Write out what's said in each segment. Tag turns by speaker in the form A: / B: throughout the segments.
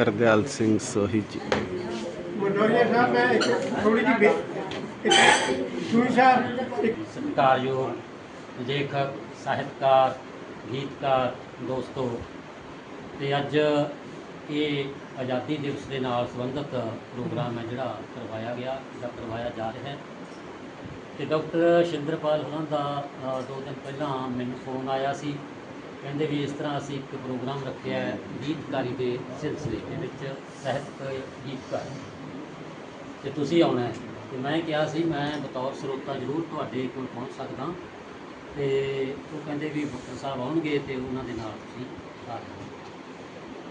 A: ਹਰਦਿਆਲ ਸਿੰਘ ਸੋਹੀ ਜੀ।
B: ਮਟੋਰੀਆ ਸਾਹਿਬ ਮੈਂ ਇੱਕ ਥੋੜੀ ਇੱਕ ਸੂਈ ਸਾਹਿਬ ਇੱਕ
C: ਸਤਿਕਾਰਯੋਗ ਲੇਖਕ ਸਾਹਿਤਕਾਰ ਗੀਤਕਾਰ ਦੋਸਤੋ ਤੇ ਅੱਜ ਇਹ ਆਜ਼ਾਦੀ ਦਿਵਸ ਦੇ ਨਾਲ ਸੰਬੰਧਿਤ ਪ੍ਰੋਗਰਾਮ ਹੈ ਜਿਹੜਾ ਕਰਵਾਇਆ ਗਿਆ ਜਾਂ ਕਰਵਾਇਆ ਜਾ ਰਿਹਾ ਹੈ। ਤੇ ਡਾਕਟਰ ਸ਼ਿੰਦਰਪਾਲ ਹੋਰਾਂ ਦਾ ਦੋ ਦਿਨ ਪਹਿਲਾਂ ਮੈਨੂੰ ਫੋਨ ਆਇਆ ਸੀ। ਕਹਿੰਦੇ ਵੀ ਇਸ ਤਰ੍ਹਾਂ ਅਸੀਂ ਇੱਕ ਪ੍ਰੋਗਰਾਮ ਰੱਖਿਆ ਹੈ ਗੀਤਕਾਰੀ ਦੇ ਸਿਲਸਿਲੇ ਦੇ ਵਿੱਚ ਸਾਹਿਤਕ ਗੀਤਕਾਰ। ਤੇ ਤੁਸੀਂ ਆਉਣਾ ਹੈ। ਤੇ ਮੈਂ ਕਿਹਾ ਸੀ, ਮੈਂ ਬਤੌਰ ਸਰੋਤਾ ਜ਼ਰੂਰ ਤੁਹਾਡੇ ਕੋਲ ਪਹੁੰਚ ਸਕਦਾ। ਤੇ ਉਹ ਕਹਿੰਦੇ ਵੀ ਬੁੱਕਰ ਸਾਹਿਬ ਆਉਣਗੇ ਤੇ ਉਹਨਾਂ ਦੇ ਨਾਲ ਤੁਸੀਂ ਆ ਜਾਓ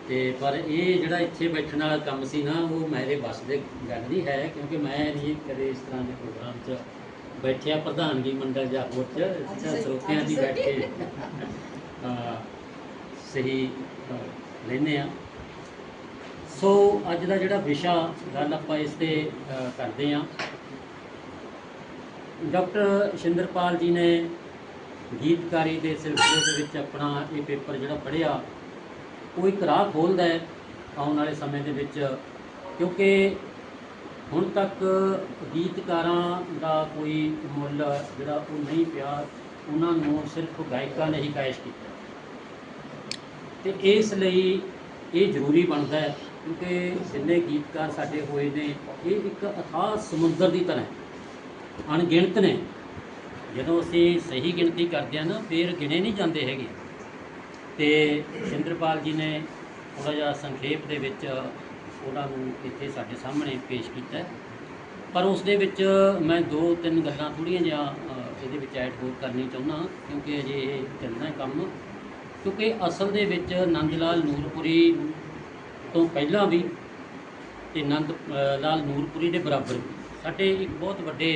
C: ਤੇ ਪਰ ਇਹ ਜਿਹੜਾ ਇੱਥੇ ਬੈਠਣ ਵਾਲਾ ਕੰਮ ਸੀ ਨਾ, ਉਹ ਮੇਰੇ ਬਸ ਦੇ ਗੱਲ ਨਹੀਂ ਹੈ, ਕਿਉਂਕਿ ਮੈਂ ਨਹੀਂ ਕਦੇ ਇਸ ਤਰ੍ਹਾਂ ਦੇ ਪ੍ਰੋਗਰਾਮ 'ਚ ਬੈਠਿਆ। ਪ੍ਰਧਾਨਗੀ ਮੰਡਲ ਜਾਂ ਹੋਰ 'ਚ ਸਰੋਤਿਆਂ ਦੀ ਬੈਠੇ। ਸਹੀ ਅਹ, ਲੈਂਦੇ ਆ ਸੋ ਅੱਜ ਦਾ ਜਿਹੜਾ ਵਿਸ਼ਾ ਗੱਲ ਆਪਾਂ ਇਸ ਤੇ ਕਰਦੇ ਹਾਂ। ਡਾਕਟਰ ਸ਼ਿੰਦਰਪਾਲ ਜੀ ਨੇ ਗੀਤਕਾਰੀ ਦੇ ਸਿਲਸਿਲੇ ਦੇ ਵਿੱਚ ਆਪਣਾ ਇਹ ਪੇਪਰ ਜਿਹੜਾ ਪੜ੍ਹਿਆ ਉਹ ਇੱਕ ਰਾਹ ਖੋਲ੍ਹਦਾ ਹੈ ਆਉਣ ਵਾਲੇ ਸਮੇਂ ਦੇ ਵਿੱਚ। ਕਿਉਂਕਿ ਹੁਣ ਤੱਕ ਗੀਤਕਾਰਾਂ ਦਾ ਕੋਈ ਮੁੱਲ ਜਿਹੜਾ ਉਹ ਨਹੀਂ ਪਿਆ। ਉਹਨਾਂ ਨੂੰ ਸਿਰਫ ਗਾਇਕਾਂ ਨੇ ਹੀ ਕਾਇਸ਼ ਕੀਤਾ। ਤੇ ਇਸ ਲਈ ਇਹ ਜ਼ਰੂਰੀ ਬਣਦਾ ਹੈ ਕਿਉਂਕਿ ਜਿੰਨੇ ਗੀਤਕਾਰ ਸਾਡੇ ਹੋਏ ਨੇ, ਇਹ ਇੱਕ ਅਥਾਹ ਸਮੁੰਦਰ ਦੀ ਤਰ੍ਹਾਂ ਅਣਗਿਣਤ ਨੇ। ਜਦੋਂ ਅਸੀਂ ਸਹੀ ਗਿਣਤੀ ਕਰਦੇ ਹਾਂ ਨਾ, ਫਿਰ ਗਿਣੇ ਨਹੀਂ ਜਾਂਦੇ ਹੈਗੇ। ਤੇ ਸਿੰਦਰਪਾਲ ਜੀ ਨੇ ਥੋੜਾ ਜਿਹਾ ਸੰਖੇਪ ਦੇ ਵਿੱਚ ਉਹਨਾਂ ਨੂੰ ਇੱਥੇ ਸਾਡੇ ਸਾਹਮਣੇ ਪੇਸ਼ ਕੀਤਾ ਪਰ ਉਸ ਦੇ ਵਿੱਚ ਮੈਂ ਦੋ ਤਿੰਨ ਗੱਲਾਂ ਥੋੜੀਆਂ ਜਿਹਾ ਇਹਦੇ ਵਿੱਚ ਐਡ ਹੋਰ ਕਰਨੀ ਚਾਹੁੰਦਾ ਕਿਉਂਕਿ ਅਜੇ ਇਹ ਚੱਲਣਾ ਕੰਮ। ਕਿਉਂਕਿ ਅਸਲ ਦੇ ਵਿੱਚ ਨੰਦ ਲਾਲ ਨੂਰਪੁਰੀ ਤੋਂ ਪਹਿਲਾਂ ਵੀ ਤੇ ਨੰਦ ਲਾਲ ਨੂਰਪੁਰੀ ਦੇ ਬਰਾਬਰ ਸਾਡੇ ਇੱਕ ਬਹੁਤ ਵੱਡੇ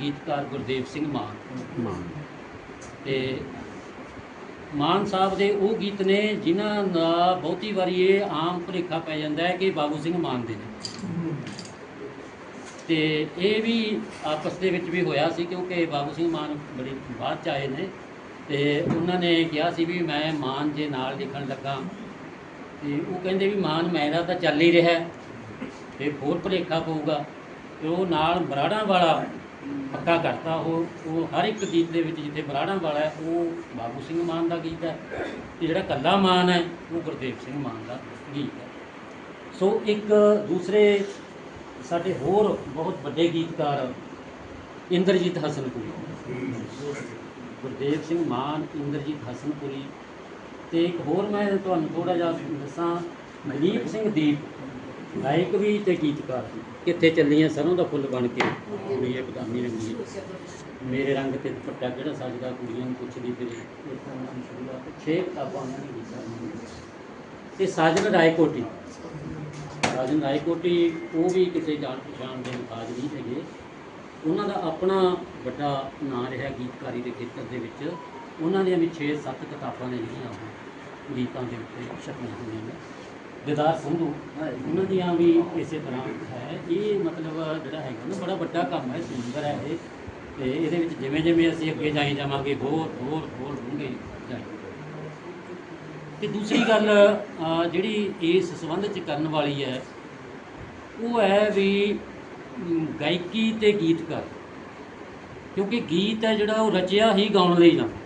C: ਗੀਤਕਾਰ ਗੁਰਦੇਵ ਸਿੰਘ ਮਾਨ।
A: ਮਾਨ।
C: ਤੇ ਮਾਨ ਸਾਹਿਬ ਦੇ ਉਹ ਗੀਤ ਨੇ ਜਿਨ੍ਹਾਂ ਦਾ ਬਹੁਤੀ ਵਾਰੀ ਇਹ ਆਮ ਭੁਲੇਖਾ ਪੈ ਜਾਂਦਾ ਹੈ ਕਿ ਬਾਬੂ ਸਿੰਘ ਮਾਨ ਦੇ ਨੇ। ਤੇ ਇਹ ਵੀ ਆਪਸ ਦੇ ਵਿੱਚ ਵੀ ਹੋਇਆ ਸੀ ਕਿਉਂਕਿ ਬਾਬੂ ਸਿੰਘ ਮਾਨ ਬੜੀ ਬਾਅਦ ਚ ਆਏ ਨੇ ਤੇ ਉਹਨਾਂ ਨੇ ਕਿਹਾ ਸੀ ਵੀ ਮੈਂ ਮਾਨ ਜੇ ਨਾਲ ਲਿਖਣ ਲੱਗਾ। ਤੇ ਉਹ ਕਹਿੰਦੇ ਵੀ ਮਾਨ ਮੇਰਾ ਤਾਂ ਚੱਲ ਹੀ ਰਿਹਾ। ਹੈ, ਤੇ ਹੋਰ ਭੁਲੇਖਾ ਪਊਗਾ। ਤੇ ਉਹ ਨਾਲ ਬਰਾੜਾਂ ਵਾਲਾ ਪੱਕਾ ਕਰਤਾ। ਉਹ ਉਹ ਹਰ ਇੱਕ ਗੀਤ ਦੇ ਵਿੱਚ ਜਿੱਥੇ ਬਰਾੜਾਂ ਵਾਲਾ ਹੈ ਉਹ ਬਾਬੂ ਸਿੰਘ ਮਾਨ ਦਾ ਗੀਤ ਹੈ। ਤੇ ਜਿਹੜਾ ਕੱਲਾ ਮਾਨ ਹੈ ਉਹ ਗੁਰਦੇਵ ਸਿੰਘ ਮਾਨ ਦਾ ਗੀਤ ਹੈ। ਸੋ ਇੱਕ ਦੂਸਰੇ ਸਾਡੇ ਹੋਰ ਬਹੁਤ ਵੱਡੇ ਗੀਤਕਾਰ ਇੰਦਰਜੀਤ ਹਸਨਪੁਰੀ। ਗੁਰਦੇਵ ਸਿੰਘ ਮਾਨ, ਇੰਦਰਜੀਤ ਹਸਨਪੁਰੀ ਤੇ ਇੱਕ ਹੋਰ ਮੈਂ ਤੁਹਾਨੂੰ ਥੋੜਾ ਜਿਹਾ ਦੱਸਾਂ ਮਨੀਪ ਸਿੰਘ ਦੀਪ, ਗਾਇਕ ਵੀ ਤੇ ਗੀਤਕਾਰ ਵੀ। ਕਿੱਥੇ ਚੱਲੀਆਂ ਸਰੋਂ ਦਾ ਫੁੱਲ ਬਣ ਕੇ, ਕੁੜੀ ਇਹ ਬਦਾਮੀ ਰੰਗੀ। ਮੇਰੇ ਰੰਗ ਤੇ ਦੁਪੱਟਾ ਕਿਹੜਾ ਸਜਦਾ, ਕੁੜੀਆਂ ਨੂੰ ਪੁੱਛਦੀ ਫਿਰੇ। ਇਹ ਤਾਂ ਸ਼ੁਰੂਆਤ ਛੇ ਕਿਤਾਬਾਂ ਉਹਨਾਂ ਨੇ ਲਿਖੀਆਂ। ਤੇ ਸਾਜਨ ਰਾਏਕੋਟੀ ਰਾਜਨ ਰਾਏਕੋਟੀ ਉਹ ਵੀ ਕਿਸੇ ਜਾਣ ਪਛਾਣ ਦੇ ਮੁਤਾਜ ਨਹੀਂ ਹੈਗੇ। ਉਹਨਾਂ ਦਾ ਆਪਣਾ ਵੱਡਾ ਨਾਂ ਰਿਹਾ ਗੀਤਕਾਰੀ ਦੇ ਖੇਤਰ ਦੇ ਵਿੱਚ। ਉਹਨਾਂ ਦੀਆਂ ਵੀ 6-7 ਕਿਤਾਬਾਂ ਨੇ ਜਿਹੜੀਆਂ ਉਹ ਗੀਤਾਂ ਦੇ ਉੱਤੇ ਛਪੀਆਂ ਹੋਈਆਂ ਨੇ। ਦਿਦਾਰ ਸੰਧੂ, ਉਹਨਾਂ ਦੀਆਂ ਵੀ ਇਸੇ ਤਰ੍ਹਾਂ ਹੈ। ਇਹ ਮਤਲਬ ਜਿਹੜਾ ਹੈਗਾ ਨਾ, ਬੜਾ ਵੱਡਾ ਕੰਮ ਹੈ ਸੁੰਦਰ ਹੈ ਇਹ। ਤੇ ਇਹਦੇ ਵਿੱਚ ਜਿਵੇਂ ਜਿਵੇਂ ਅਸੀਂ ਅੱਗੇ ਜਾਈ ਜਾਵਾਂਗੇ ਹੋਰ ਹੋਰ ਹੋਰ ਡੂੰਘੇ ਜਾਈਏ ਤੇ ਦੂਸਰੀ ਗੱਲ ਜਿਹੜੀ ਇਸ ਸੰਬੰਧ ਚ ਕਰਨ ਵਾਲੀ ਹੈ, ਉਹ ਹੈ ਵੀ ਗਾਇਕੀ ਤੇ ਗੀਤਕਾਰ। ਕਿਉਂਕਿ ਗੀਤ ਹੈ ਜਿਹੜਾ ਉਹ ਰਚਿਆ ਹੀ ਗਾਉਣ ਲਈ ਜਾਂਦਾ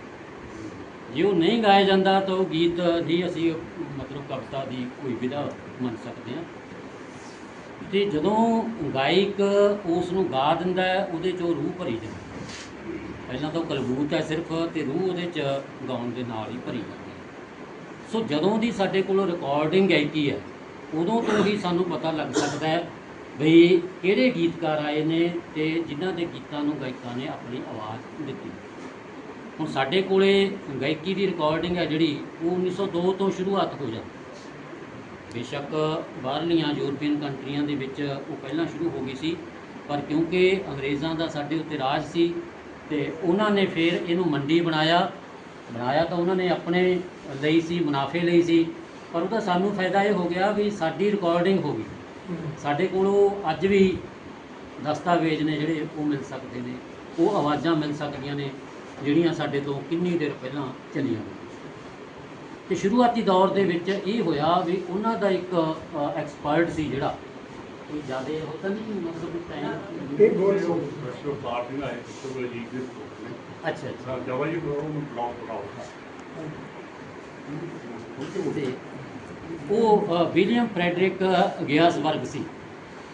C: ਜੇ ਉਹ ਨਹੀਂ ਗਾਇਆ ਜਾਂਦਾ ਤਾਂ ਉਹ ਗੀਤ ਦੀ ਅਸੀਂ, ਮਤਲਬ ਕਵਿਤਾ ਦੀ ਕੋਈ ਵਿਧਾ ਮੰਨ ਸਕਦੇ ਹਾਂ। ਤੇ ਜਦੋਂ ਗਾਇਕ ਉਸ ਨੂੰ ਗਾ ਦਿੰਦਾ ਹੈ, ਉਹਦੇ ਚੋਂ ਰੂਹ ਭਰੀ ਜਾਂਦੀ ਪਹਿਲਾਂ ਤਾਂ ਉਹ ਕਲਬੂਤ ਹੈ ਸਿਰਫ ਤੇ ਰੂਹ ਉਹਦੇ ਚ ਗਾਉਣ ਦੇ ਨਾਲ ਹੀ ਭਰੀ ਜਾਂਦੀ ਸੋ ਜਦੋਂ ਦੀ ਸਾਡੇ ਕੋਲ ਰਿਕਾਰਡਿੰਗ ਗਾਇਕੀ ਹੈ, ਉਦੋਂ ਤੋਂ ਹੀ ਸਾਨੂੰ ਪਤਾ ਲੱਗ ਸਕਦਾ ਹੈ ਵੀ ਕਿਹੜੇ ਗੀਤਕਾਰ ਆਏ ਨੇ ਤੇ ਜਿਨ੍ਹਾਂ ਦੇ ਗੀਤਾਂ ਨੂੰ ਗਾਇਕਾਂ ਨੇ ਆਪਣੀ ਆਵਾਜ਼ ਦਿੱਤੀ। ਹੁਣ ਸਾਡੇ ਕੋਲੇ ਗਾਇਕੀ ਦੀ ਰਿਕਾਰਡਿੰਗ ਹੈ ਜਿਹੜੀ, ਉਹ 1902 ਤੋਂ ਸ਼ੁਰੂਆਤ ਹੋ ਜਾਂਦੀ ਬੇਸ਼ੱਕ ਬਾਹਰਲੀਆਂ ਯੂਰਪੀਅਨ ਕੰਟਰੀਆਂ ਦੇ ਵਿੱਚ ਉਹ ਪਹਿਲਾਂ ਸ਼ੁਰੂ ਹੋ ਗਈ ਸੀ, ਪਰ ਕਿਉਂਕਿ ਅੰਗਰੇਜ਼ਾਂ ਦਾ ਸਾਡੇ ਉੱਤੇ ਰਾਜ ਸੀ ਤੇ ਉਹਨਾਂ ਨੇ ਫਿਰ ਇਹਨੂੰ ਮੰਡੀ ਬਣਾਇਆ ਬਣਾਇਆ ਤਾਂ ਉਹਨਾਂ ਨੇ ਆਪਣੇ ਲਈ ਸੀ ਮੁਨਾਫੇ ਲਈ ਸੀ ਪਰ ਉਹਦਾ ਸਾਨੂੰ ਫਾਇਦਾ ਇਹ ਹੋ ਗਿਆ ਵੀ ਸਾਡੀ ਰਿਕਾਰਡਿੰਗ ਹੋ ਗਈ। ਸਾਡੇ ਕੋਲੋਂ ਅੱਜ ਵੀ ਦਸਤਾਵੇਜ਼ ਨੇ ਜਿਹੜੇ ਉਹ ਮਿਲ ਸਕਦੇ ਨੇ ਉਹ ਆਵਾਜ਼ਾਂ ਮਿਲ ਸਕਦੀਆਂ ਨੇ ਜਿਹੜੀਆਂ ਸਾਡੇ ਤੋਂ ਕਿੰਨੀ ਦੇਰ ਪਹਿਲਾਂ ਚੱਲੀਆਂ ਤੇ ਸ਼ੁਰੂਆਤੀ ਦੌਰ ਦੇ ਵਿੱਚ ਇਹ ਹੋਇਆ ਵੀ ਉਹਨਾਂ ਦਾ ਇੱਕ ਐਕਸਪਰਟ ਸੀ ਜਿਹੜਾ ਕੋਈ ਜ਼ਿਆਦਾ ਤਾਂ ਨਹੀਂ ਮਤਲਬ ਟਾਈਮ
B: ਇਹ ਗੋਲ ਸੋ
D: Special party ਨਾ ਹੈ ਇਸ ਵੇਲੇ ਜੀ ਇਸ ਕੋਲ
C: ਅੱਛਾ
D: ਸਰ ਜੀ ਨੂੰ ਬਲੌਕ ਬਣਾਓ
C: ਤੇ ਉਹ ਅ, ਵਿਲੀਅਮ ਫ੍ਰੈਡਰਿਕ ਗਿਆਸਬਰਗ ਸੀ।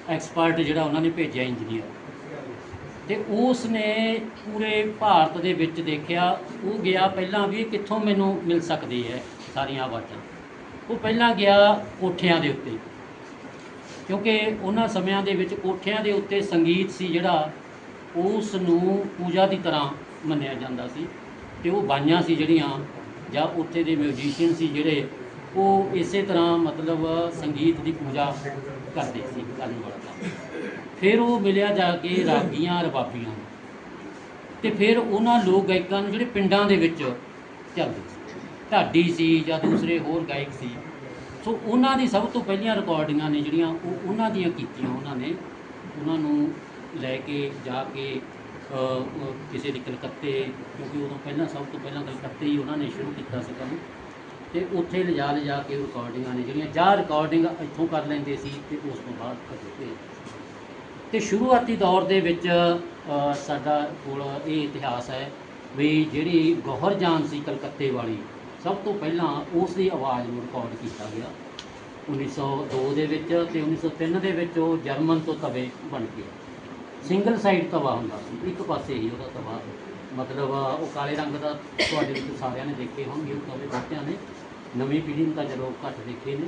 C: ਐਕਸਪਰਟ ਜਿਹੜਾ ਉਹਨਾਂ ਨੇ ਭੇਜਿਆ ਇੰਜੀਨੀਅਰ ਤੇ ਉਸ ਨੇ ਪੂਰੇ ਭਾਰਤ ਦੇ ਵਿੱਚ ਦੇਖਿਆ ਉਹ ਗਿਆ ਪਹਿਲਾਂ ਵੀ ਕਿੱਥੋਂ ਮੈਨੂੰ ਮਿਲ ਸਕਦੀ ਹੈ ਸਾਰੀਆਂ ਆਵਾਜ਼ਾਂ। ਉਹ ਪਹਿਲਾਂ ਗਿਆ ਕੋਠਿਆਂ ਦੇ ਉੱਤੇ। ਕਿਉਂਕਿ ਉਹਨਾਂ ਸਮਿਆਂ ਦੇ ਵਿੱਚ ਕੋਠਿਆਂ ਦੇ ਉੱਤੇ ਸੰਗੀਤ ਸੀ ਜਿਹੜਾ ਉਸ ਨੂੰ ਪੂਜਾ ਦੀ ਤਰ੍ਹਾਂ ਮੰਨਿਆ ਜਾਂਦਾ ਸੀ ਤੇ ਉਹ ਬਾਈਆਂ ਸੀ ਜਿਹੜੀਆਂ ਜਾਂ ਉੱਥੇ ਦੇ ਮਿਊਜ਼ੀਸ਼ੀਅਨ ਸੀ ਜਿਹੜੇ ਉਹ ਇਸੇ ਤਰ੍ਹਾਂ ਮਤਲਬ ਸੰਗੀਤ ਦੀ ਪੂਜਾ ਕਰਦੇ ਸੀ ਕਰਨ ਵਾਲਾ ਕੰਮ। ਫਿਰ ਉਹ ਮਿਲਿਆ ਜਾ ਕੇ ਰਾਗੀਆਂ ਰਬਾਬੀਆਂ ਨੂੰ। ਤੇ ਫਿਰ ਉਹਨਾਂ ਲੋਕ ਗਾਇਕਾਂ ਨੂੰ ਜਿਹੜੇ ਪਿੰਡਾਂ ਦੇ ਵਿੱਚ ਚੱਲਦੇ ਸੀ। ਢਾਡੀ ਸੀ ਜਾਂ ਦੂਸਰੇ ਹੋਰ ਗਾਇਕ ਸੀ। ਸੋ ਉਹਨਾਂ ਦੀ ਸਭ ਤੋਂ ਪਹਿਲੀਆਂ ਰਿਕਾਰਡਿੰਗਾਂ ਨੇ ਜਿਹੜੀਆਂ ਉਹ ਉਹਨਾਂ ਦੀਆਂ ਕੀਤੀਆਂ ਉਹਨਾਂ ਨੇ। ਉਹਨਾਂ ਨੂੰ ਲੈ ਕੇ ਜਾ ਕੇ ਕਿਸੇ ਦੇ ਕਲਕੱਤੇ, ਕਿਉਂਕਿ ਉਦੋਂ ਪਹਿਲਾਂ ਸਭ ਤੋਂ ਪਹਿਲਾਂ ਕਲਕੱਤੇ ਹੀ ਉਹਨਾਂ ਨੇ ਸ਼ੁਰੂ ਕੀਤਾ ਸੀ ਕੰਮ। ਤੇ ਉੱਥੇ ਲਿਜਾ ਲਿਜਾ ਕੇ ਉਹ ਰਿਕਾਰਡਿੰਗਾਂ ਨੇ ਜਿਹੜੀਆਂ ਜਾਂ ਰਿਕਾਰਡਿੰਗ ਇੱਥੋਂ ਕਰ ਲੈਂਦੇ ਸੀ ਤੇ ਉਸ ਤੋਂ ਬਾਅਦ ਅੱਗੇ ਤੇ ਸ਼ੁਰੂਆਤੀ ਦੌਰ ਦੇ ਵਿੱਚ ਸਾਡਾ ਕੋਲ ਇਹ ਇਤਿਹਾਸ ਹੈ ਵੀ ਜਿਹੜੀ ਗੌਹਰ ਜਾਨ ਸੀ ਕਲਕੱਤੇ ਵਾਲੀ, ਸਭ ਤੋਂ ਪਹਿਲਾਂ ਉਸ ਦੀ ਆਵਾਜ਼ ਨੂੰ ਰਿਕਾਰਡ ਕੀਤਾ ਗਿਆ। 1902 ਦੇ ਵਿੱਚ ਤੇ 1903 ਦੇ ਵਿੱਚ ਉਹ ਜਰਮਨ ਤੋਂ ਤਵੇ ਬਣ ਗਿਆ ਸਿੰਗਲ ਸਾਈਡ ਤਵਾ ਹੁੰਦਾ ਸੀ, ਇੱਕ ਪਾਸੇ ਹੀ ਉਹਦਾ ਤਵਾ। ਮਤਲਬ ਉਹ ਕਾਲੇ ਰੰਗ ਦਾ ਤੁਹਾਡੇ ਵਿੱਚ ਸਾਰਿਆਂ ਨੇ ਦੇਖੇ ਹੋਣਗੇ, ਉਹ ਤਵੇ ਬੱਚਿਆਂ ਨੇ। ਨਵੀਂ ਪੀੜ੍ਹੀ ਨੂੰ ਤਾਂ ਜਦੋਂ ਘੱਟ ਦੇਖੇ ਨੇ।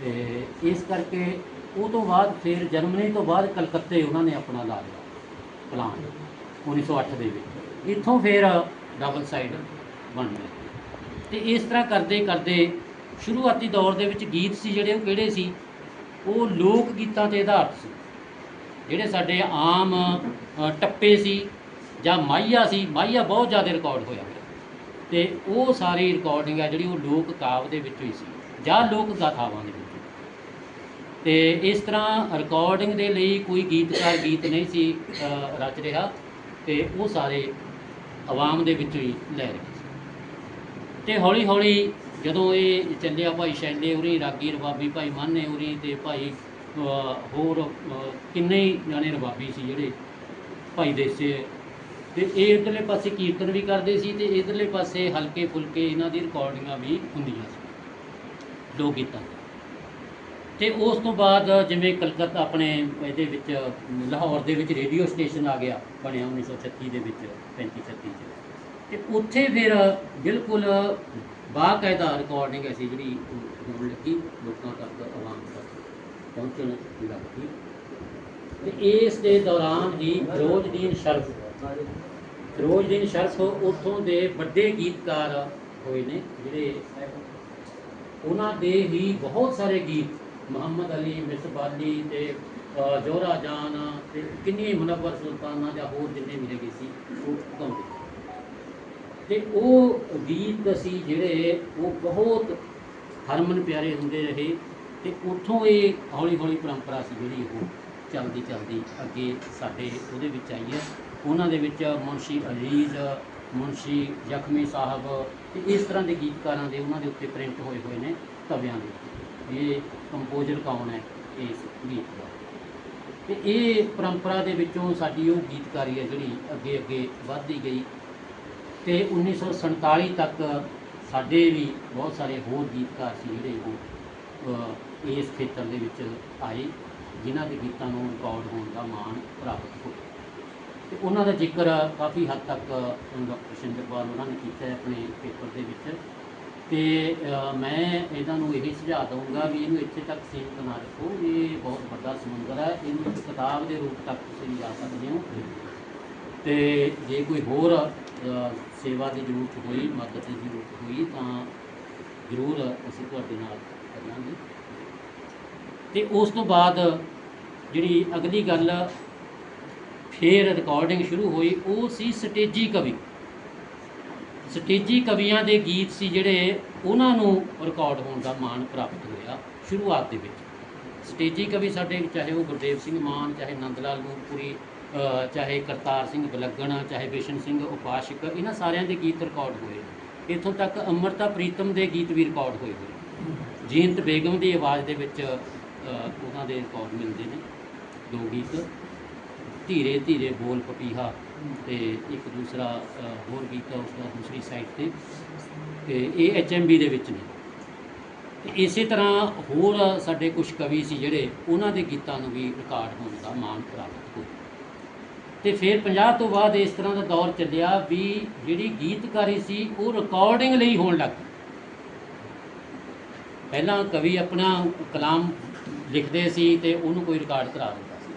C: ਤੇ ਇਸ ਕਰਕੇ ਉਹ ਤੋਂ ਬਾਅਦ ਫਿਰ ਜਰਮਨੀ ਤੋਂ ਬਾਅਦ ਕਲਕੱਤੇ ਉਹਨਾਂ ਨੇ ਆਪਣਾ ਲਾ ਲਿਆ ਪਲਾਂਟ 1908 ਦੇ ਵਿੱਚ। ਇੱਥੋਂ ਫਿਰ ਡਬਲ ਸਾਈਡ ਬਣ ਗਏ। ਤੇ ਇਸ ਤਰ੍ਹਾਂ ਕਰਦੇ ਕਰਦੇ ਸ਼ੁਰੂਆਤੀ ਦੌਰ ਦੇ ਵਿੱਚ ਗੀਤ ਸੀ ਜਿਹੜੇ, ਉਹ ਕਿਹੜੇ ਸੀ? ਉਹ ਲੋਕ ਗੀਤਾਂ ਤੇ ਆਧਾਰਿਤ ਸੀ। ਜਿਹੜੇ ਸਾਡੇ ਆਮ ਟੱਪੇ ਸੀ ਜਾਂ ਮਾਈਆ ਸੀ ਮਾਈਆ ਬਹੁਤ ਜ਼ਿਆਦਾ ਰਿਕਾਰਡ ਹੋਇਆ ਹੋਇਆ ਤੇ ਉਹ ਸਾਰੀ ਰਿਕਾਰਡਿੰਗ ਆ ਜਿਹੜੀ ਉਹ ਲੋਕ ਕਾਵ ਦੇ ਵਿੱਚੋਂ ਹੀ ਸੀ, ਜਾਂ ਲੋਕ ਗਾਥਾਵਾਂ ਦੇ ਵਿੱਚ। ਤੇ ਇਸ ਤਰ੍ਹਾਂ ਰਿਕਾਰਡਿੰਗ ਦੇ ਲਈ ਕੋਈ ਗੀਤਕਾਰ ਗੀਤ ਨਹੀਂ ਸੀ ਰਚ ਰਿਹਾ ਤੇ ਉਹ ਸਾਰੇ ਆਵਾਮ ਦੇ ਵਿੱਚੋਂ ਹੀ ਲੈ ਰਹੇ ਸੀ। ਤੇ ਹੌਲੀ ਹੌਲੀ ਜਦੋਂ ਇਹ ਚੱਲਿਆ ਭਾਈ ਸ਼ੈਲੇ ਉਰੀ, ਰਾਗੀ ਰਬਾਬੀ ਭਾਈ ਮਾਨੇ ਉਰੀ ਤੇ ਭਾਈ ਹੋਰ ਕਿੰਨੇ ਹੀ ਜਾਣੇ ਰਬਾਬੀ ਸੀ ਜਿਹੜੇ ਭਾਈ ਦੇਸੇ ਤੇ ਇਹ ਇਧਰਲੇ ਪਾਸੇ ਕੀਰਤਨ ਵੀ ਕਰਦੇ ਸੀ ਤੇ ਇਧਰਲੇ ਪਾਸੇ ਹਲਕੇ ਫੁਲਕੇ ਇਹਨਾਂ ਦੀ ਰਿਕਾਰਡਿੰਗਾਂ ਵੀ ਹੁੰਦੀਆਂ ਸੀ। ਲੋਕ ਗੀਤਾਂ। ਦੀਆਂ। ਤੇ ਉਸ ਤੋਂ ਬਾਅਦ ਜਿਵੇਂ ਕਲਕੱਤਾ ਆਪਣੇ ਇਹਦੇ ਵਿੱਚ, ਲਾਹੌਰ ਦੇ ਵਿੱਚ ਰੇਡੀਓ ਸਟੇਸ਼ਨ ਆ ਗਿਆ, ਬਣਿਆ 1936 ਦੇ ਵਿੱਚ 35 36 ਚ। ਤੇ ਉੱਥੇ ਫਿਰ ਬਿਲਕੁਲ ਬਾਕਾਇਦਾ ਰਿਕਾਰਡਿੰਗ ਐਸੀ ਜਿਹੜੀ ਹੋਣ ਲੱਗੀ, ਲੋਕਾਂ ਤੱਕ ਆਵਾਮ ਪਹੁੰਚਣ ਪਹੁੰਚਣ ਲੱਗੀ ਤੇ ਇਸ ਦੇ ਦੌਰਾਨ ਹੀ ਫਿਰੋਜ਼ਦੀਨ ਸ਼ਰਫ ਫਿਰੋਜ਼ਦੀਨ ਸ਼ਰਫ ਉੱਥੋਂ ਦੇ ਵੱਡੇ ਗੀਤਕਾਰ ਹੋਏ ਨੇ ਜਿਹੜੇ ਉਹਨਾਂ ਦੇ ਹੀ ਬਹੁਤ ਸਾਰੇ ਗੀਤ ਮੁਹੰਮਦ ਅਲੀ ਮਿਸਬਾਲੀ ਤੇ ਅ, ਜੋਹਰਾ ਜਾਨ ਤੇ ਕਿੰਨੀ ਮੁਨੱਵਰ ਸੁਲਤਾਨਾ ਜਾਂ ਹੋਰ ਜਿੰਨੇ ਵੀ ਹੈਗੇ ਸੀ ਉਹ ਗਾਉਂਦੇ ਤੇ ਉਹ ਗੀਤ ਸੀ ਜਿਹੜੇ ਉਹ ਬਹੁਤ ਹਰਮਨ ਪਿਆਰੇ ਹੁੰਦੇ ਰਹੇ ਤੇ ਉੱਥੋਂ ਇਹ ਹੌਲੀ ਹੌਲੀ ਪਰੰਪਰਾ ਸੀ ਜਿਹੜੀ ਉਹ ਚੱਲਦੀ ਚੱਲਦੀ ਅੱਗੇ ਸਾਡੇ ਉਹਦੇ ਵਿੱਚ ਆਈ ਹੈ। ਉਹਨਾਂ ਦੇ ਵਿੱਚ ਮੁਨਸ਼ੀ ਅਜ਼ੀਜ਼, ਮੁਨਸ਼ੀ ਜ਼ਖਮੀ ਸਾਹਿਬ ਤੇ ਇਸ ਤਰ੍ਹਾਂ ਦੇ ਗੀਤਕਾਰਾਂ ਦੇ ਉਹਨਾਂ ਦੇ ਉੱਤੇ ਪ੍ਰਿੰਟ ਹੋਏ ਹੋਏ ਨੇ ਤਵਿਆਂ ਦੇ ਇਹ ਕੰਪੋਜ਼ਰ ਕੌਣ ਹੈ? ਇਸ ਗੀਤ ਦਾ। ਤੇ ਇਹ ਪਰੰਪਰਾ ਦੇ ਵਿੱਚੋਂ ਸਾਡੀ ਉਹ ਗੀਤਕਾਰੀ ਹੈ ਜਿਹੜੀ ਅੱਗੇ ਅੱਗੇ ਵੱਧਦੀ ਗਈ। ਤੇ 1947 ਤੱਕ ਸਾਡੇ ਵੀ ਬਹੁਤ ਸਾਰੇ ਹੋਰ ਗੀਤਕਾਰ ਸੀ ਜਿਹੜੇ ਉਹ ਇਸ ਖੇਤਰ ਦੇ ਵਿੱਚ ਆਏ, ਜਿਨ੍ਹਾਂ ਦੇ ਗੀਤਾਂ ਨੂੰ ਰਿਕਾਰਡ ਹੋਣ ਦਾ ਮਾਣ ਪ੍ਰਾਪਤ ਹੋਇਆ। ਤੇ ਉਹਨਾਂ ਦਾ ਜ਼ਿਕਰ ਕਾਫੀ ਹੱਦ ਤੱਕ ਡਾਕਟਰ ਸ਼ਿੰਦਰਪਾਲ ਉਹਨਾਂ ਨੇ ਕੀਤਾ ਹੈ ਆਪਣੇ ਪੇਪਰ ਦੇ ਵਿੱਚ। ਤੇ ਮੈਂ ਇਹਨਾਂ ਨੂੰ ਇਹ ਸੁਝਾਅ ਦਊਂਗਾ ਵੀ ਇਹਨੂੰ ਇੱਥੇ ਤੱਕ ਸੀਮਿਤ ਨਾ ਰੱਖੋ। ਇਹ ਬਹੁਤ ਵੱਡਾ ਸਮੁੰਦਰ ਹੈ। ਇਹਨੂੰ ਇੱਕ ਕਿਤਾਬ ਦੇ ਰੂਪ ਤੱਕ ਤੁਸੀਂ ਲਿਜਾ ਸਕਦੇ ਹੋ। ਤੇ ਜੇ ਕੋਈ ਹੋਰ ਸੇਵਾ ਦੀ ਜ਼ਰੂਰਤ ਹੋਈ, ਮਦਦ ਦੀ ਜ਼ਰੂਰਤ ਹੋਈ, ਤਾਂ ਜ਼ਰੂਰ ਅਸੀਂ ਤੁਹਾਡੇ ਨਾਲ ਕਰਾਂਗੇ। ਤੇ ਉਸ ਤੋਂ ਬਾਅਦ ਜਿਹੜੀ ਅਗਲੀ ਗੱਲ ਫੇਰ ਰਿਕਾਰਡਿੰਗ ਸ਼ੁਰੂ ਹੋਈ, ਉਹ ਸੀ ਸਟੇਜੀ ਕਵੀ। ਸਟੇਜੀ ਕਵੀਆਂ ਦੇ ਗੀਤ ਸੀ ਜਿਹੜੇ ਉਹਨਾਂ ਨੂੰ ਰਿਕਾਰਡ ਹੋਣ ਦਾ ਮਾਣ ਪ੍ਰਾਪਤ ਹੋਇਆ ਸ਼ੁਰੂਆਤ ਦੇ ਵਿੱਚ। ਸਟੇਜੀ ਕਵੀ ਸਾਡੇ ਚਾਹੇ ਉਹ ਗੁਰਦੇਵ ਸਿੰਘ ਮਾਨ, ਚਾਹੇ ਨੰਦ ਲਾਲ ਨੂਰਪੁਰੀ ਚਾਹੇ ਕਰਤਾਰ ਸਿੰਘ ਬਲੱਗਣ, ਚਾਹੇ ਬਿਸ਼ਨ ਸਿੰਘ ਉਪਾਸ਼ਕ, ਇਹਨਾਂ ਸਾਰਿਆਂ ਦੇ ਗੀਤ ਰਿਕਾਰਡ ਹੋਏ ਇੱਥੋਂ ਤੱਕ ਅੰਮ੍ਰਿਤਾ ਪ੍ਰੀਤਮ ਦੇ ਗੀਤ ਵੀ ਰਿਕਾਰਡ ਹੋਏ ਹੋਏ ਜੀਨਤ ਬੇਗਮ ਦੀ ਆਵਾਜ਼ ਦੇ ਵਿੱਚ ਉਹਨਾਂ ਦੇ ਰਿਕਾਰਡ ਮਿਲਦੇ ਨੇ ਦੋ ਗੀਤ। ਧੀਰੇ ਧੀਰੇ ਬੋਲ ਪਪੀਹਾ ਤੇ ਇੱਕ ਦੂਸਰਾ ਹੋਰ ਗੀਤ ਹੈ ਉਸਦਾ ਦੂਸਰੀ ਸਾਈਡ ਤੇ। ਤੇ ਇਹ ਐਚਐਮਬੀ ਦੇ ਵਿੱਚ ਨੇ। ਤੇ ਇਸੇ ਤਰ੍ਹਾਂ ਹੋਰ ਸਾਡੇ ਕੁਝ ਕਵੀ ਸੀ ਜਿਹੜੇ ਉਹਨਾਂ ਦੇ ਗੀਤਾਂ ਨੂੰ ਵੀ ਰਿਕਾਰਡ ਹੋਣ ਦਾ ਮਾਣ ਪ੍ਰਾਪਤ ਹੋਇਆ। ਤੇ ਫਿਰ 50 ਤੋਂ ਬਾਅਦ ਇਸ ਤਰ੍ਹਾਂ ਦਾ ਦੌਰ ਚੱਲਿਆ ਵੀ ਜਿਹੜੀ ਗੀਤਕਾਰੀ ਸੀ ਉਹ ਰਿਕਾਰਡਿੰਗ ਲਈ ਹੋਣ ਲੱਗ ਪਈ ਪਹਿਲਾਂ ਕਵੀ ਆਪਣਾ ਕਲਾਮ ਲਿਖਦੇ ਸੀ ਤੇ ਉਹਨੂੰ ਕੋਈ ਰਿਕਾਰਡ ਕਰਾ ਦਿੰਦਾ ਸੀ।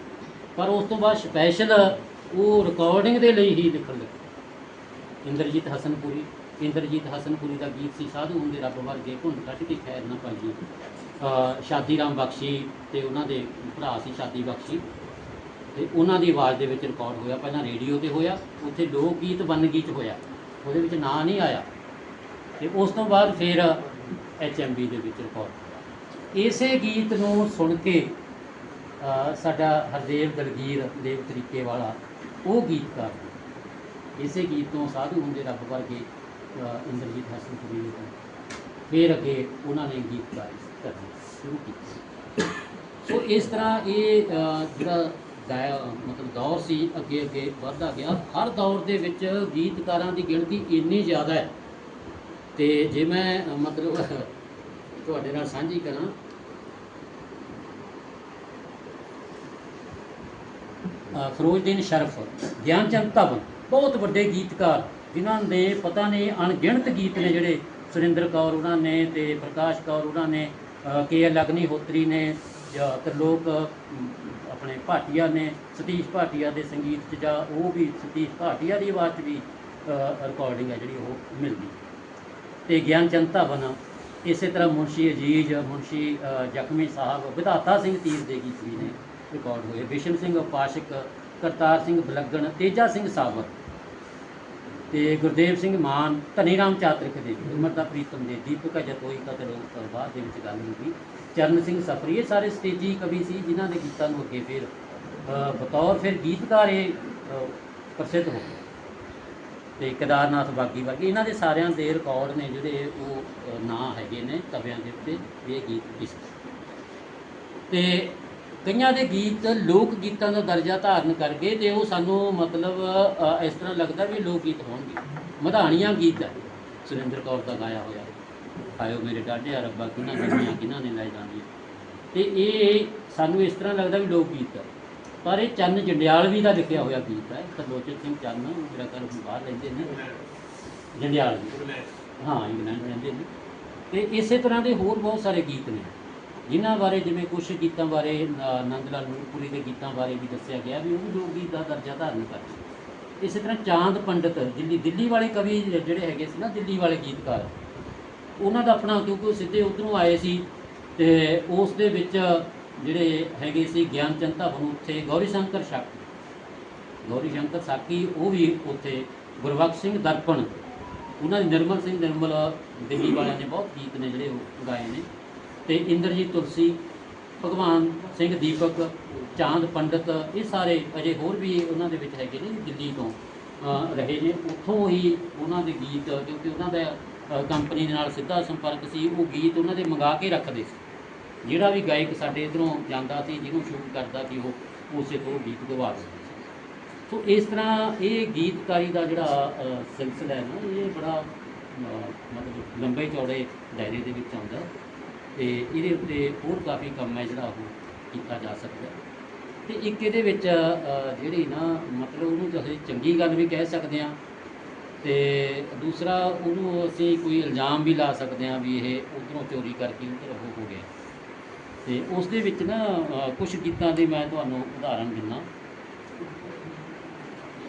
C: ਪਰ ਉਸ ਤੋਂ ਬਾਅਦ ਸਪੈਸ਼ਲ ਉਹ ਰਿਕਾਰਡਿੰਗ ਦੇ ਲਈ ਹੀ ਲਿਖਣ ਲੱਗੇ। ਇੰਦਰਜੀਤ ਹਸਨਪੁਰੀ ਇੰਦਰਜੀਤ ਹਸਨਪੁਰੀ ਦਾ ਗੀਤ ਸੀ ਸਾਧੂ ਹੁੰਦੇ ਰੱਬ ਵਰਗੇ ਘੁੰਡ ਕੱਢ ਕੇ ਖੈਰ ਨਾ ਪਾਈਏ। ਅ, ਸ਼ਾਦੀ ਰਾਮ ਬਖਸ਼ੀ ਤੇ ਉਹਨਾਂ ਦੇ ਭਰਾ ਸੀ ਸ਼ਾਦੀ ਬਖਸ਼ੀ। ਤੇ ਉਹਨਾਂ ਦੀ ਆਵਾਜ਼ ਦੇ ਵਿੱਚ ਰਿਕਾਰਡ ਹੋਇਆ। ਪਹਿਲਾਂ ਰੇਡੀਓ ਤੇ ਹੋਇਆ ਉੱਥੇ ਲੋਕ ਗੀਤ ਵੰਨਗੀ ਗੀਤ ਹੋਇਆ। ਉਹਦੇ ਵਿੱਚ ਨਾਂ ਨਹੀਂ ਆਇਆ। ਤੇ ਉਸ ਤੋਂ ਬਾਅਦ ਫਿਰ ਐਚਐਮਬੀ ਦੇ ਵਿੱਚ ਰਿਕਾਰਡ ਇਸੇ ਗੀਤ ਨੂੰ ਸੁਣ ਕੇ ਸਾਡਾ ਹਰਦੇਵ ਦਲਗੀਰ ਦੇਵ ਤਰੀਕੇ ਵਾਲਾ ਉਹ ਗੀਤਕਾਰ ਇਸੇ ਗੀਤ ਤੋਂ ਸਾਧੂ ਹੁੰਦੇ ਰੱਬ ਵਰਗੇ ਅ, ਇੰਦਰਜੀਤ ਹਸਨਪੁਰੀ ਨੇ ਫਿਰ ਅੱਗੇ ਉਹਨਾਂ ਨੇ ਗੀਤਕਾਰੀ ਕਰਨੀ ਸ਼ੁਰੂ ਕੀਤੀ। ਸੋ ਇਸ ਤਰ੍ਹਾਂ ਇਹ ਜਿਹੜਾ ਗਾਇਆ ਮਤਲਬ ਦੌਰ ਸੀ ਅੱਗੇ ਅੱਗੇ ਵੱਧਦਾ ਗਿਆ। ਹਰ ਦੌਰ ਦੇ ਵਿੱਚ ਗੀਤਕਾਰਾਂ ਦੀ ਗਿਣਤੀ ਇੰਨੀ ਜ਼ਿਆਦਾ ਹੈ। ਤੇ ਜੇ ਮੈਂ ਮਤਲਬ ਤੁਹਾਡੇ ਨਾਲ ਸਾਂਝੀ ਕਰਾਂ। ਅ, ਫਿਰੋਜ਼ਦੀਨ ਸ਼ਰਫ ਗਿਆਨਚੰਦ ਧਵਨ ਬਹੁਤ ਵੱਡੇ ਗੀਤਕਾਰ ਜਿਨ੍ਹਾਂ ਦੇ ਪਤਾ ਨਹੀਂ ਅਣਗਿਣਤ ਗੀਤ ਨੇ ਜਿਹੜੇ ਸੁਰਿੰਦਰ ਕੌਰ ਉਹਨਾਂ ਨੇ ਤੇ ਪ੍ਰਕਾਸ਼ ਕੌਰ ਉਹਨਾਂ ਨੇ ਕੇ ਐਲ ਅਗਨੀਹੋਤਰੀ ਨੇ ਜਾਂ ਤਰਲੋਕ ਅਮ, ਆਪਣੇ ਭਾਟੀਆ ਨੇ ਸਤੀਸ਼ ਭਾਟੀਆ ਦੇ ਸੰਗੀਤ 'ਚ ਜਾਂ ਉਹ ਵੀ ਸਤੀਸ਼ ਭਾਟੀਆ ਦੀ ਆਵਾਜ਼ 'ਚ ਵੀ ਰਿਕਾਰਡਿੰਗ ਹੈ ਜਿਹੜੀ ਉਹ ਮਿਲਦੀ। ਤੇ ਗਿਆਨਚੰਦ ਧਵਨ ਇਸੇ ਤਰ੍ਹਾਂ ਮੁਨਸ਼ੀ ਅਜੀਜ਼, ਮੁਨਸ਼ੀ ਜ਼ਖਮੀ ਸਾਹਿਬ, ਵਿਧਾਤਾ ਸਿੰਘ ਤੀਰ ਦੇ ਗੀਤ ਵੀ ਨੇ ਰਿਕਾਰਡ ਹੋਏ। ਬਿਸ਼ਨ ਸਿੰਘ ਉਪਾਸ਼ਕ, ਕਰਤਾਰ ਸਿੰਘ ਬਲੱਗਣ, ਤੇਜਾ ਸਿੰਘ ਸਾਵਰ ਤੇ ਗੁਰਦੇਵ ਸਿੰਘ ਮਾਨ, ਧਨੀ ਰਾਮ ਚਾਤਰਿਕ ਦੇ ਅਮਰਤਾ ਪ੍ਰੀਤਮ ਦੇ ਦੀਪਕ ਜਤੋਈ ਕਤਲ ਬਾਅਦ ਦੇ ਵਿੱਚ ਗੱਲ ਹੋਈ ਚਰਨ ਸਿੰਘ ਸਫਰੀ, ਇਹ ਸਾਰੇ ਸਟੇਜੀ ਕਵੀ ਸੀ ਜਿਨ੍ਹਾਂ ਦੇ ਗੀਤਾਂ ਨੂੰ ਅੱਗੇ ਫਿਰ ਬਤੌਰ ਫਿਰ ਗੀਤਕਾਰ ਇਹ ਪ੍ਰਸਿੱਧ ਹੋ ਗਏ। ਤੇ ਕੇਦਾਰਨਾਥ ਬਾਗੀ ਵਰਗੇ, ਇਹਨਾਂ ਦੇ ਸਾਰਿਆਂ ਦੇ ਰਿਕਾਰਡ ਨੇ ਜਿਹੜੇ ਉਹ ਨਾਂ ਹੈਗੇ ਨੇ ਤਵਿਆਂ ਦੇ ਉੱਤੇ, ਵੀ ਇਹ ਗੀਤ ਕਿਸ ਤੇ ਕਈਆਂ ਦੇ ਗੀਤ ਲੋਕ ਗੀਤਾਂ ਦਾ ਦਰਜਾ ਧਾਰਨ ਕਰ ਗਏ ਤੇ ਉਹ ਸਾਨੂੰ ਮਤਲਬ ਇਸ ਤਰ੍ਹਾਂ ਲੱਗਦਾ ਵੀ ਲੋਕ ਗੀਤ ਹੋਣਗੇ। ਮਧਾਣੀਆਂ ਗੀਤ ਹੈ। ਸੁਰਿੰਦਰ ਕੌਰ ਦਾ ਗਾਇਆ ਹੋਇਆ। ਆਇਓ ਮੇਰੇ ਡਾਢੇ ਰੱਬਾ ਕਿਹਨਾਂ ਜੰਮੀਆਂ ਕਿਹਨਾਂ ਨੇ ਲੈ ਜਾਣੀਆਂ ਤੇ ਇਹ ਸਾਨੂੰ ਇਸ ਤਰ੍ਹਾਂ ਲੱਗਦਾ ਵੀ ਲੋਕ ਗੀਤ ਹੈ। ਪਰ ਇਹ ਚੰਨ ਜੰਡਿਆਲਵੀ ਦਾ ਲਿਖਿਆ ਹੋਇਆ ਗੀਤ ਹੈ। ਤਰਲੋਚਨ ਸਿੰਘ ਚੰਨ ਮੇਰਾ ਘਰ ਬਾਹਰ ਰਹਿੰਦੇ ਨੇ। ਜੰਡਿਆਲਵੀ। ਹਾਂ, ਇੰਗਲੈਂਡ ਰਹਿੰਦੇ ਨੇ। ਤੇ ਇਸੇ ਤਰ੍ਹਾਂ ਦੇ ਹੋਰ ਬਹੁਤ ਸਾਰੇ ਗੀਤ ਨੇ, ਜਿਨ੍ਹਾਂ ਬਾਰੇ ਜਿਵੇਂ ਕੁਝ ਗੀਤਾਂ ਬਾਰੇ ਨ- ਨੰਦ ਲਾਲ ਨੂਰਪੁਰੀ ਦੇ ਗੀਤਾਂ ਬਾਰੇ ਵੀ ਦੱਸਿਆ ਗਿਆ ਵੀ ਉਹ ਵੀ ਲੋਕ ਗੀਤ ਦਾ ਦਰਜਾ ਧਾਰਨ ਕਰਦੇ ਇਸੇ ਤਰ੍ਹਾਂ ਚਾਂਦ ਪੰਡਤ, ਦਿੱਲੀ ਦਿੱਲੀ ਵਾਲੇ ਕਵੀ ਜਿਹੜੇ ਹੈਗੇ ਸੀ ਨਾ, ਦਿੱਲੀ ਵਾਲੇ ਗੀਤਕਾਰ, ਉਹਨਾਂ ਦਾ ਆਪਣਾ ਕਿਉਂਕਿ ਉਹ ਸਿੱਧੇ ਉਧਰੋਂ ਆਏ ਸੀ ਤੇ ਉਸ ਦੇ ਵਿੱਚ ਜਿਹੜੇ ਹੈਗੇ ਸੀ ਗਿਆਨ ਚੰਤਾ ਧਵਨ ਉੱਥੇ ਗੌਰੀ ਸ਼ੰਕਰ ਸ਼ਾਕੀ। ਗੌਰੀ ਸ਼ੰਕਰ ਸਾਕੀ ਉਹ ਵੀ ਉੱਥੇ ਗੁਰਬਖਸ਼ ਸਿੰਘ ਦਰਪਣ, ਉਹਨਾਂ ਦੇ ਨਿਰਮਲ ਸਿੰਘ ਨਿਰਮਲ ਦਿੱਲੀ ਵਾਲਿਆਂ ਨੇ ਬਹੁਤ ਗੀਤ ਨੇ ਜਿਹੜੇ ਉਹ ਗਾਏ ਨੇ। ਤੇ ਇੰਦਰਜੀਤ ਤੁਲਸੀ, ਭਗਵਾਨ ਸਿੰਘ ਦੀਪਕ, ਚਾਂਦ ਪੰਡਤ, ਇਹ ਸਾਰੇ ਅਜੇ ਹੋਰ ਵੀ ਉਹਨਾਂ ਦੇ ਵਿੱਚ ਹੈਗੇ ਨੇ ਦਿੱਲੀ ਤੋਂ ਰਹੇ ਨੇ। ਉੱਥੋਂ ਹੀ ਉਹਨਾਂ ਦੇ ਗੀਤ, ਕਿਉਂਕਿ ਉਹਨਾਂ ਦਾ ਕੰਪਨੀ ਦੇ ਨਾਲ ਸਿੱਧਾ ਸੰਪਰਕ ਸੀ, ਉਹ ਗੀਤ ਉਹਨਾਂ ਦੇ ਮੰਗਾ ਕੇ ਰੱਖਦੇ ਸੀ। ਜਿਹੜਾ ਵੀ ਗਾਇਕ ਸਾਡੇ ਇਧਰੋਂ ਜਾਂਦਾ ਸੀ, ਜਿਹਨੂੰ ਸ਼ੂਟ ਕਰਦਾ ਸੀ, ਉਹ ਉਸੇ ਤੋਂ ਗੀਤ ਗਵਾ ਦਿੰਦੇ ਸੀ ਸੋ ਇਸ ਤਰ੍ਹਾਂ ਇਹ ਗੀਤਕਾਰੀ ਦਾ ਜਿਹੜਾ ਸਿਲਸਿਲਾ ਹੈ ਨਾ, ਇਹ ਬੜਾ ਮਤਲਬ ਲੰਬੇ ਚੌੜੇ ਦਾਇਰੇ ਦੇ ਵਿੱਚ ਆਉਂਦਾ ਹੈ ਤੇ ਇਹਦੇ ਉੱਤੇ ਹੋਰ ਕਾਫੀ ਕੰਮ ਹੈ ਜਿਹੜਾ ਉਹ ਕੀਤਾ ਜਾ ਸਕਦਾ ਹੈ। ਤੇ ਇੱਕ ਇਹਦੇ ਵਿੱਚ ਜਿਹੜੀ ਨਾ, ਮਤਲਬ ਉਹਨੂੰ ਤਾਂ ਅਸੀਂ ਚੰਗੀ ਗੱਲ ਵੀ ਕਹਿ ਸਕਦੇ ਹਾਂ ਤੇ ਦੂਸਰਾ ਉਹਨੂੰ ਅਸੀਂ ਕੋਈ ਇਲਜ਼ਾਮ ਵੀ ਲਾ ਸਕਦੇ ਹਾਂ ਵੀ ਇਹ ਉਧਰੋਂ ਚੋਰੀ ਕਰਕੇ ਉਧਰ ਉਹ ਹੋ ਗਿਆ ਤੇ ਉਸ ਦੇ ਵਿੱਚ ਨਾ ਕੁਝ ਗੀਤਾਂ ਦੇ ਮੈਂ ਤੁਹਾਨੂੰ ਉਦਾਹਰਣ ਦਿੰਦਾ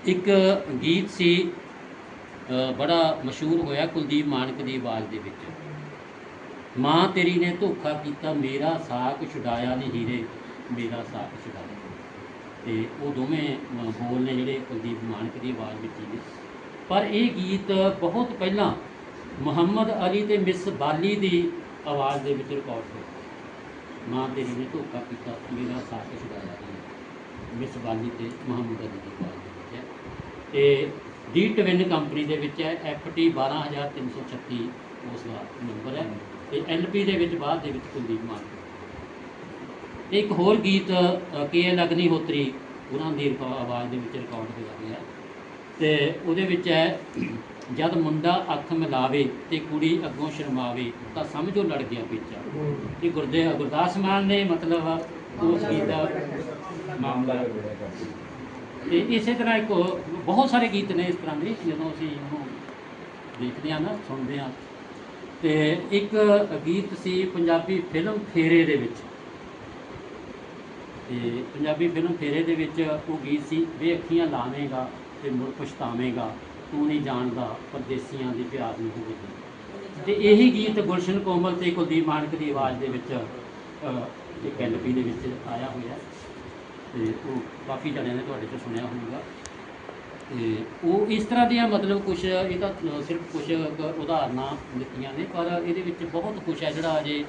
C: ਇੱਕ ਗੀਤ ਸੀ ਬੜਾ ਮਸ਼ਹੂਰ ਹੋਇਆ ਕੁਲਦੀਪ ਮਾਨਕ ਦੀ ਆਵਾਜ਼ ਦੇ ਵਿੱਚ। ਮਾਂ ਤੇਰੀ ਨੇ ਧੋਖਾ ਕੀਤਾ, ਮੇਰਾ ਸਾਕ ਛੁਡਾਇਆ ਨਹੀਂ ਹੀਰੇ, ਮੇਰਾ ਸਾਕ ਛੁਡਾਇਆ। ਤੇ ਉਹ ਦੋਵੇਂ ਬੋਲ ਨੇ ਜਿਹੜੇ ਕੁਲਦੀਪ ਮਾਨਕ ਦੀ ਆਵਾਜ਼ ਵਿੱਚ ਹੀ ਪਰ ਇਹ ਗੀਤ ਬਹੁਤ ਪਹਿਲਾਂ ਮੁਹੰਮਦ ਅਲੀ ਤੇ ਮਿਸ ਬਾਲੀ ਦੀ ਆਵਾਜ਼ ਦੇ ਵਿੱਚ ਰਿਕਾਰਡ ਹੋਇਆ। ਮਾਂ ਤੇਰੀ ਨੇ ਧੋਖਾ ਕੀਤਾ, ਮੇਰਾ ਸਾਕ ਛੁਡਾਇਆ ਨਹੀਂ ਮਿਸ ਬਾਨੀ ਤੇ ਮੁਹੰਮਦ ਅਲੀ ਦੀ ਆਵਾਜ਼ ਦੇ ਵਿੱਚ ਹੈ। ਤੇ ਡੀ ਟਵਿਨ ਕੰਪਨੀ ਦੇ ਵਿੱਚ ਹੈ ਐਫਟੀ 12336 ਉਸ ਦਾ ਨੰਬਰ ਹੈ। ਤੇ ਐਲਪੀ ਦੇ ਵਿੱਚ ਬਾਅਦ ਦੇ ਵਿੱਚ ਕੁਲਦੀਪ ਮਾਨ। ਇੱਕ ਹੋਰ ਗੀਤ ਕੇ ਐਲ ਅਗਨੀਹੋਤਰੀ, ਉਹਨਾਂ ਦੀ ਰਿਕਾ- ਆਵਾਜ਼ ਦੇ ਵਿੱਚ ਰਿਕਾਰਡ ਹੋਇਆ ਹੋਇਆ ਤੇ ਉਹਦੇ ਵਿੱਚ ਹੈ ਜਦ ਮੁੰਡਾ ਅੱਖ ਮਿਲਾਵੇ ਤੇ ਕੁੜੀ ਅੱਗੋਂ ਸ਼ਰਮਾਵੇ, ਤਾਂ ਸਮਝੋ ਲੜ ਗਿਆ ਪੀਚਾ ਇਹ ਗੁਰਦੇ ਗੁਰਦਾਸ ਮਾਨ ਨੇ ਮਤਲਬ ਉਸ ਗੀਤ ਦਾ ਮਾਮਲਾ ਤੇ ਇਸੇ ਤਰ੍ਹਾਂ ਇੱਕ ਬਹੁਤ ਸਾਰੇ ਗੀਤ ਨੇ ਇਸ ਤਰ੍ਹਾਂ ਦੇ, ਜਦੋਂ ਅਸੀਂ ਉਹਨੂੰ ਦੇਖਦੇ ਹਾਂ ਨਾ, ਸੁਣਦੇ ਹਾਂ। ਤੇ ਇੱਕ ਗੀਤ ਸੀ ਪੰਜਾਬੀ ਫਿਲਮ ਫੇਰੇ ਦੇ ਵਿੱਚ। ਤੇ ਪੰਜਾਬੀ ਫਿਲਮ ਫੇਰੇ ਦੇ ਵਿੱਚ ਉਹ ਗੀਤ ਸੀ, ਵੇ ਅੱਖੀਆਂ ਲਾਵੇਂਗਾ ਤੇ ਮੁੜ ਪਛਤਾਵੇਂਗਾ। ਤੂੰ ਨਹੀਂ ਜਾਣਦਾ ਪਰਦੇਸੀਆਂ ਦੀ ਪਿਆਰ ਨਹੀਂ ਹੋਵੇਗੀ ਤੇ ਇਹੀ ਗੀਤ ਗੁਲਸ਼ਨ ਕੋਮਲ ਤੇ ਕੁਲਦੀਪ ਮਾਨਕ ਦੀ ਆਵਾਜ਼ ਦੇ ਵਿੱਚ ਅਹ, ਇੱਕ ਐਲਪੀ ਦੇ ਵਿੱਚ ਆਇਆ ਹੋਇਆ। ਹੈ। ਤੇ ਉਹ ਕਾਫੀ ਜਣਿਆਂ ਨੇ ਤੁਹਾਡੇ ਤੋਂ ਸੁਣਿਆ ਹੋਊਗਾ। ਤੇ ਉਹ ਇਸ ਤਰ੍ਹਾਂ ਦੀਆਂ ਮਤਲਬ ਕੁਝ ਇਹ ਤਾਂ ਸਿਰਫ ਕੁਝ ਉਦਾਹਰਨਾਂ ਦਿੱਤੀਆਂ ਨੇ ਪਰ ਇਹਦੇ ਵਿੱਚ ਬਹੁਤ ਕੁਝ ਹੈ ਜਿਹੜਾ ਅਜੇ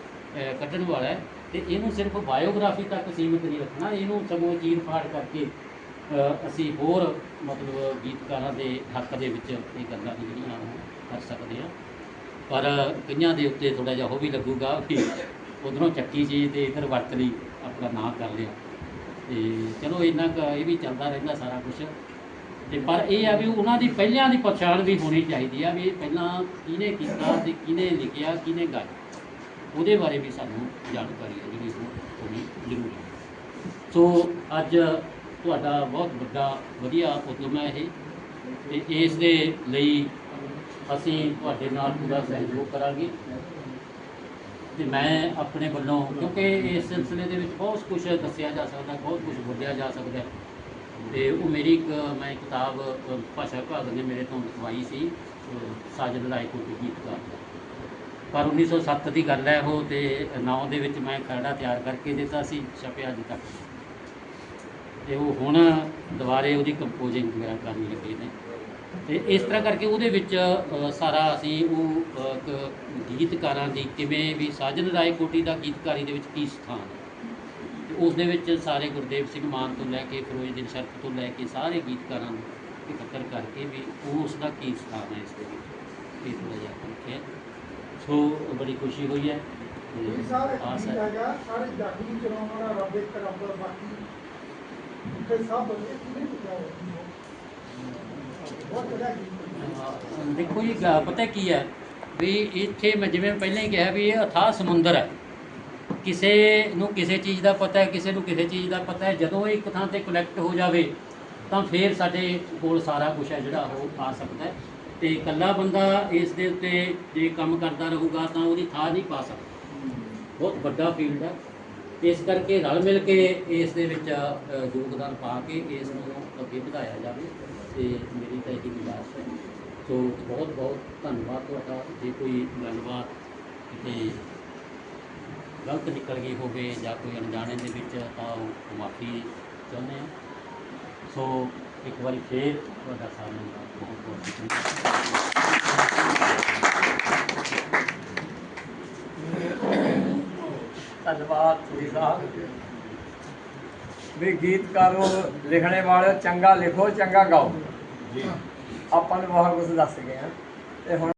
C: ਕੱਢਣ ਵਾਲਾ ਹੈ। ਤੇ ਇਹਨੂੰ ਸਿਰਫ ਬਾਇਓਗ੍ਰਾਫੀ ਤੱਕ ਸੀਮਿਤ ਨਹੀਂ ਰੱਖਣਾ ਇਹਨੂੰ ਸਗੋਂ ਚੀਰ ਫਾੜ ਕਰਕੇ ਅਸੀਂ ਹੋਰ ਮਤਲਬ ਗੀਤਕਾਰਾਂ ਦੇ ਹੱਕ ਦੇ ਵਿੱਚ ਇਹ ਗੱਲਾਂ ਨੇ ਜਿਹੜੀਆਂ ਉਹ ਕਰ ਸਕਦੇ ਹਾਂ। ਪਰ ਕਈਆਂ ਦੇ ਉੱਤੇ ਥੋੜਾ ਜਿਹਾ ਉਹ ਵੀ ਲੱਗੂਗਾ ਕਿ ਉਧਰੋਂ ਚੱਕੀ ਚੀਜ਼ ਤੇ ਇਧਰ ਵਰਤ ਲਈ ਆਪਣਾ ਨਾਂ ਕਰ ਲਿਆ। ਤੇ ਚਲੋ ਇੰਨਾ ਕੁ ਇਹ ਵੀ ਚੱਲਦਾ ਰਹਿੰਦਾ ਸਾਰਾ ਕੁਝ ਤੇ ਪਰ ਇਹ ਆ ਵੀ ਉਹਨਾਂ ਦੀ ਪਹਿਲਿਆਂ ਦੀ ਪਛਾਣ ਵੀ ਹੋਣੀ ਚਾਹੀਦੀ ਆ ਵੀ ਪਹਿਲਾਂ ਕਿਹਨੇ ਕੀਤਾ ਤੇ ਕਿਹਨੇ ਲਿਖਿਆ, ਕਿਹਨੇ ਗਾਇਆ। ਉਹਦੇ ਬਾਰੇ ਵੀ ਸਾਨੂੰ ਜਾਣਕਾਰੀ ਹੈ ਜਿਹੜੀ ਉਹ ਹੋਣੀ ਜ਼ਰੂਰੀ ਹੈ। ਸੋ ਅੱਜ ਤੁਹਾਡਾ ਬਹੁਤ ਵੱਡਾ, ਵਧੀਆ ਉਦਮ ਹੈ ਇਹ। ਤੇ ਇਸ ਦੇ ਲਈ ਅਸੀਂ ਤੁਹਾਡੇ ਨਾਲ ਪੂਰਾ ਸਹਿਯੋਗ ਕਰਾਂਗੇ। ਤੇ ਮੈਂ ਆਪਣੇ ਵੱਲੋਂ, ਕਿਉਂਕਿ ਇਸ ਸਿਲਸਿਲੇ ਦੇ ਵਿੱਚ ਬਹੁਤ ਕੁਝ ਦੱਸਿਆ ਜਾ ਸਕਦਾ, ਬਹੁਤ ਕੁਝ ਬੋਲਿਆ ਜਾ ਸਕਦਾ। ਹੈ। ਤੇ ਉਹ ਮੇਰੀ ਇੱਕ, ਮੈਂ ਕਿਤਾਬ, ਭਾਸ਼ਾ ਵਿਭਾਗ ਨੇ ਮੇਰੇ ਤੋਂ ਲਿਖਵਾਈ ਸੀ ਸਾਜਦ ਰਾਏਕੋਟ ਗੀਤਕਾਰ ਪਰ 1907 ਦੀ ਗੱਲ ਹੈ ਉਹ, ਤੇ 9 ਦੇ ਵਿੱਚ ਮੈਂ ਖਰੜਾ ਤਿਆਰ ਕਰਕੇ ਦਿੱਤਾ ਸੀ, ਛਪਿਆ ਅਜੇ ਤੱਕ। ਤੇ ਉਹ ਹੁਣ ਦੁਬਾਰੇ ਉਹਦੀ ਕੰਪੋਜ਼ਿੰਗ ਵਗੈਰਾ ਕਰਨ ਲੱਗੇ ਨੇ। ਤੇ ਇਸ ਤਰ੍ਹਾਂ ਕਰਕੇ ਉਹਦੇ ਵਿੱਚ ਸਾਰਾ ਅਸੀਂ ਉਹ ਗੀਤਕਾਰਾਂ ਦੀ ਕਿਵੇਂ ਵੀ ਸਾਜਨ ਰਾਏਕੋਟੀ ਦਾ ਗੀਤਕਾਰੀ ਦੇ ਵਿੱਚ ਕੀ ਸਥਾਨ ਹੈ। ਤੇ ਉਸ ਦੇ ਵਿੱਚ ਸਾਰੇ ਗੁਰਦੇਵ ਸਿੰਘ ਮਾਨ ਤੋਂ ਲੈ ਕੇ ਫਿਰੋਜ਼ਦੀਨ ਸ਼ਰਫ ਤੋਂ ਲੈ ਕੇ ਸਾਰੇ ਗੀਤਕਾਰਾਂ ਨੂੰ ਇਕੱਤਰ ਕਰਕੇ ਵੀ ਉਸ ਦਾ ਕੀ ਸਥਾਨ ਹੈ ਇਸ ਦੇ ਵਿੱਚ। ਇਹ ਥੋੜ੍ਹਾ ਜਿਹਾ ਲਿਖਿਆ ਸੋ ਬੜੀ ਖੁਸ਼ੀ ਹੋਈ ਹੈ।
B: ਗੀਤ
C: ਹੈ
B: ਹੈਗਾ ਸਾਰੇ ਜਾਗੀ ਚਲਾਉਣ ਵਾਲਾ ਰੱਬ ਇੱਕ ਰੱਬ ਬਾਕੀ
C: ਦੇਖੋ ਜੀ ਪਤਾ ਕੀ ਹੈ ਵੀ ਇੱਥੇ ਮੈਂ ਜਿਵੇਂ ਪਹਿਲਾਂ ਹੀ ਕਿਹਾ ਵੀ ਇਹ ਅਥਾਹ ਸਮੁੰਦਰ ਹੈ। ਕਿਸੇ ਨੂੰ ਕਿਸੇ ਚੀਜ਼ ਦਾ ਪਤਾ ਹੈ, ਕਿਸੇ ਨੂੰ ਕਿਸੇ ਚੀਜ਼ ਦਾ ਪਤਾ ਹੈ। ਜਦੋਂ ਇਹ ਇੱਕ ਥਾਂ ਤੇ ਕਲੈਕਟ ਹੋ ਜਾਵੇ, ਤਾਂ ਫਿਰ ਸਾਡੇ ਕੋਲ ਸਾਰਾ ਕੁਝ ਹੈ ਜਿਹੜਾ ਉਹ ਆ ਸਕਦਾ ਹੈ। ਤੇ ਇਕੱਲਾ ਬੰਦਾ ਇਸ ਦੇ ਉੱਤੇ ਜੇ ਕੰਮ ਕਰਦਾ ਰਹੂਗਾ, ਤਾਂ ਉਹਦੀ ਥਾਂ ਨਹੀਂ ਪਾ ਸਕਦਾ। ਬਹੁਤ ਵੱਡਾ ਫੀਲਡ ਹੈ। ਇਸ ਕਰਕੇ ਰਲ ਮਿਲ ਕੇ ਇਸ ਦੇ ਵਿੱਚ ਯੋਗਦਾਨ ਪਾ ਕੇ ਇਸ ਨੂੰ ਅੱਗੇ ਵਧਾਇਆ ਜਾਵੇ ਤੇ ਮੇਰੀ ਤਾਂ ਇਹੀ ਗੁਜ਼ਾਰਿਸ਼ ਹੈ। ਸੋ ਬਹੁਤ ਬਹੁਤ ਧੰਨਵਾਦ ਤੁਹਾਡਾ। ਜੇ ਕੋਈ ਗੱਲਬਾਤ ਕਿਤੇ ਗਲਤ ਨਿਕਲ ਗਈ ਹੋਵੇ ਜਾਂ ਕੋਈ ਅਣਜਾਣੇ ਦੇ ਵਿੱਚ, ਤਾਂ ਉਹ ਮਾਫੀ ਚਾਹੁੰਦੇ ਹਾਂ। ਸੋ ਇੱਕ ਵਾਰੀ ਫੇਰ ਤੁਹਾਡਾ ਸਾਰਿਆਂ ਦਾ ਬਹੁਤ ਬਹੁਤ ਸ਼ੁਕਰੀਆ
E: ਧੰਨਵਾਦ ਜੀ ਸਾਹਿਬ। ਵੀ ਗੀਤਕਾਰੋ ਲਿਖਣੇ ਵਾਲੇ ਚੰਗਾ ਲਿਖੋ ਚੰਗਾ ਗਾਓ। ਜੀ। ਆਪਾਂ ਨੂੰ ਬਹੁਤ ਕੁਝ ਦੱਸ ਗਏ ਆ। ਤੇ ਹੁਣ